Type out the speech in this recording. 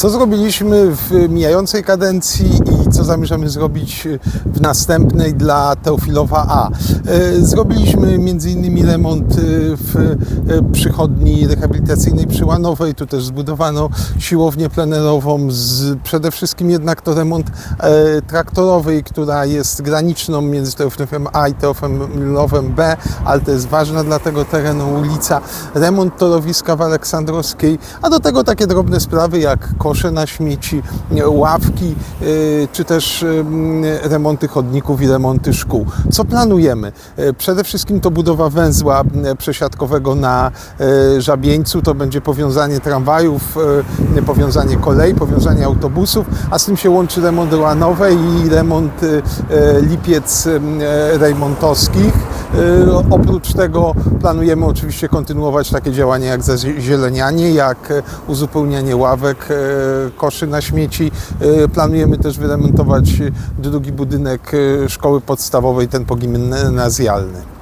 Co zrobiliśmy w mijającej kadencji co zamierzamy zrobić w następnej dla Teofilowa A? E, Zrobiliśmy m.in. remont e, w przychodni rehabilitacyjnej przy Łanowej. Tu też zbudowano siłownię plenerową. Z, przede wszystkim jednak to remont e, traktorowej, która jest graniczną między Teofilowem A i Teofilowem B, ale to jest ważna dla tego terenu ulica. Remont torowiska w Aleksandrowskiej, a do tego takie drobne sprawy jak kosze na śmieci, ławki, y, czy też remonty chodników i remonty szkół. Co planujemy? Y, Przede wszystkim to budowa węzła przesiadkowego na y, Żabieńcu, to będzie powiązanie tramwajów, y, powiązanie kolei, powiązanie autobusów, a z tym się łączy remont Łanowej i remont Lipiec Rejmontowskich. Y, Oprócz tego planujemy oczywiście kontynuować takie działania jak zazielenianie, jak e, uzupełnianie ławek, e, koszy na śmieci. Planujemy też wyremontować drugi budynek szkoły podstawowej, ten pogimnazjalny.